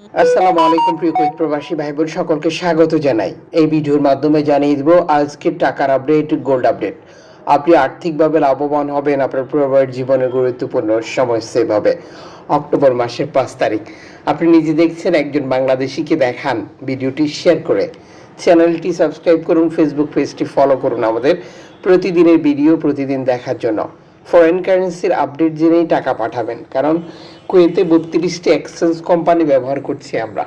আসসালামু আলাইকুম, প্রিয় কুইক প্রবাসী ভাই বোন সকলকে স্বাগত জানাই। এই ভিডিওর মাধ্যমে জানিয়ে আজকের টাকার আপডেট, গোল্ড আপডেট। আপনি আর্থিকভাবে লাভবান হবেন, আপনার গুরুত্বপূর্ণ সময় অক্টোবর মাসের পাঁচ তারিখ। আপনি নিজে দেখছেন, একজন বাংলাদেশিকে দেখান ভিডিওটি শেয়ার করে। চ্যানেলটি সাবস্ক্রাইব করুন, ফেসবুক পেজটি ফলো করুন আমাদের প্রতিদিনের ভিডিও প্রতিদিন দেখার জন্য। ফরেন কারেন্সির আপডেট জেনেই টাকা পাঠাবেন, কারণ কুয়েতে বত্রিশটি এক্সচেঞ্জ কোম্পানি ব্যবহার করছি আমরা।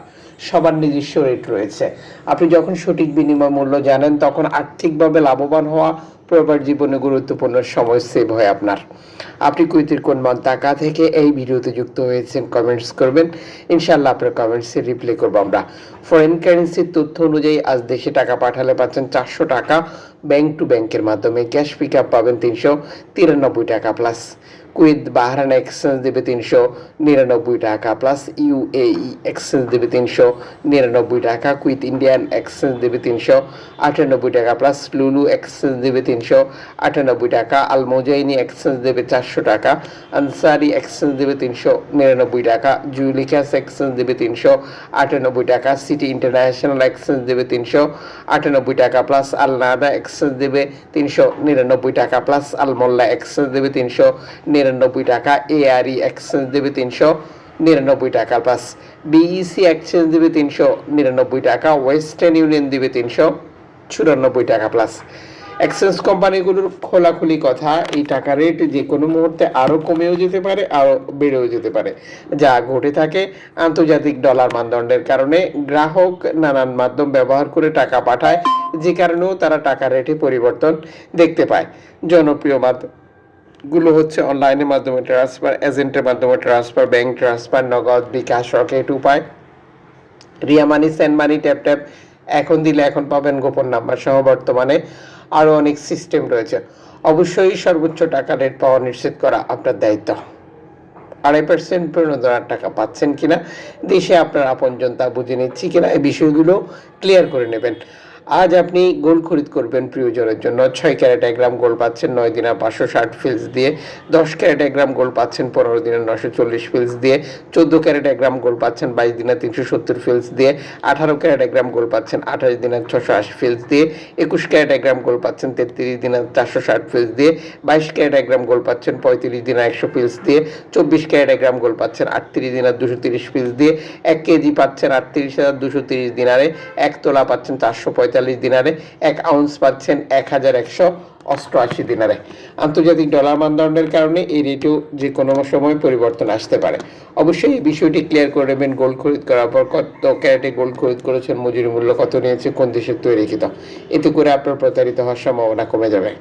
সবার নিজস্ব রেট রয়েছে। আপনি যখন সঠিক বিনিময় মূল্য জানেন, তখন আর্থিকভাবে লাভবান হওয়া পরিবার জীবনে গুরুত্বপূর্ণ সময় সেভ হয় আপনার। আপনি কুয়েতের কোন মান টাকা থেকে এই ভিডিওতে যুক্ত হয়েছেন কমেন্টস করবেন। ইনশাল্লাহ আপনার কমেন্টসে রিপ্লাই করব আমরা। ফরেন কারেন্সির তথ্য অনুযায়ী আজ দেশে টাকা পাঠালে পাচ্ছেন চারশো টাকা ব্যাংক টু ব্যাংকের মাধ্যমে। ক্যাশ পিক আপ পাবেন তিনশো তিরানব্বই টাকা প্লাস কুয়েত বাহরান এক্সচেঞ্জ দেবে তিনশো নিরানব্বই টাকা প্লাস ইউএই এক্সচেঞ্জ দেবে তিনশো নিরানব্বই টাকা কুইথ ইন্ডিয়ান এক্সচেঞ্জ দেবে তিনশো আটানব্বই টাকা প্লাস লুলু এক্সচেঞ্জ দেবে তিনশো আটানব্বই টাকা আলমোজাইনি এক্সচেঞ্জ দেবে চারশো টাকা আনসারি এক্সচেঞ্জ দেবে তিনশো নিরানব্বই টাকা জুলিকাস এক্সচেঞ্জ দেবে তিনশো আটানব্বই টাকা সিটি ইন্টারন্যাশনাল এক্সচেঞ্জ দেবে তিনশো আটানব্বই টাকা প্লাস আলনাদা এক্সচেঞ্জ দেবে তিনশো নিরানব্বই টাকা প্লাস আলমোল্লা এক্সচেঞ্জ দেবে তিনশো নিরানব্বই টাকা এআরই এক্সচেঞ্জ দেবে তিনশো, নিরানব্বই টাকা প্লাস বিইসি এক্সচেঞ্জ দেবে তিনশো, নিরানব্বই টাকা ওয়েস্টার্ন ইউনিয়ন দেবে তিনশো, চুরানব্বই টাকা প্লাস এক্সচেঞ্জ কোম্পানিগুলোর খোলাখুলি কথা, এই টাকা রেট যে কোনো মুহূর্তে আরও কমেও যেতে পারে আরও বেড়েও যেতে পারে। যা ঘটে থাকে আন্তর্জাতিক ডলার মানদণ্ডের কারণে, গ্রাহক নানান মাধ্যম ব্যবহার করে টাকা পাঠায়, যে কারণেও তারা টাকা রেটে পরিবর্তন দেখতে পায়। জনপ্রিয় মাধ্যম গুলো হচ্ছে অনলাইনের মাধ্যমে ট্রান্সফার এজেন্টের মাধ্যমে transfer bank transfer Nagad, bKash Rocket Upay. Ria money send money tap tap এখন দিলে এখন পাবেন গোপন নাম্বার সহ বর্তমানে আরও অনেক সিস্টেম রয়েছে। অবশ্যই সর্বোচ্চ টাকা রেট পাওয়া নিশ্চিত করা আপনার দায়িত্ব। আড়াই পার্সেন্ট প্রণোদনার টাকা পাচ্ছেন কিনা, দেশে আপনার আপনজন তা বুঝে নিচ্ছি কিনা, এই বিষয়গুলো ক্লিয়ার করে নেবেন। আজ আপনি গোল্ড খরিদ করবেন প্রিয়জনের জন্য। ছয় ক্যারেট এক গ্রাম গোল্ড পাচ্ছেন, নয় দিনে পাঁচশো ষাট ফিলস দিয়ে। দশ ক্যারেট এক গ্রাম গোল্ড পাচ্ছেন, পনেরো দিনে নশো চল্লিশ ফিলস দিয়ে। চোদ্দ ক্যারেট এক গ্রাম গোল্ড পাচ্ছেন, বাইশ দিনে তিনশো সত্তর ফিলস দিয়ে। আঠারো ক্যারেট এক গ্রাম গোল্ড পাচ্ছেন, আঠাশ দিনে ছশো আশি ফিলস দিয়ে। একুশ ক্যারেট এক গ্রাম গোল্ড পাচ্ছেন, তেত্রিশ দিনে চারশো ষাট ফিলস দিয়ে। বাইশ ক্যারেট এক গ্রাম গোল্ড পাচ্ছেন, পঁয়ত্রিশ দিনে একশো ফিলস দিয়ে। চব্বিশ ক্যারেট এক গ্রাম গোল্ড পাচ্ছেন, আটত্রিশ দিনার দুশো তিরিশ ফিলস দিয়ে। এক কেজি পাচ্ছেন আটত্রিশ হাজার দুশো তিরিশ দিনারে। এক তোলা পাচ্ছেন চারশো পঁয়ত্রিশ পঁয়তাল্লিশ দিনারে এক আউন্স পাচ্ছেন এক হাজার একশো অষ্টআশি দিনারে। আন্তর্জাতিক ডলার মানদণ্ডের কারণে এই রেটও যে কোনো সময় পরিবর্তন আসতে পারে। অবশ্যই এই বিষয়টি ক্লিয়ার করে নেবেন গোল্ড খরিদ করার পর কত ক্যারেটে গোল্ড খরিদ করেছেন, মজুরি মূল্য কত নিয়েছে, কোন দেশের তৈরি এতে করে আপনার প্রতারিত হওয়ার সম্ভাবনা কমে যাবে।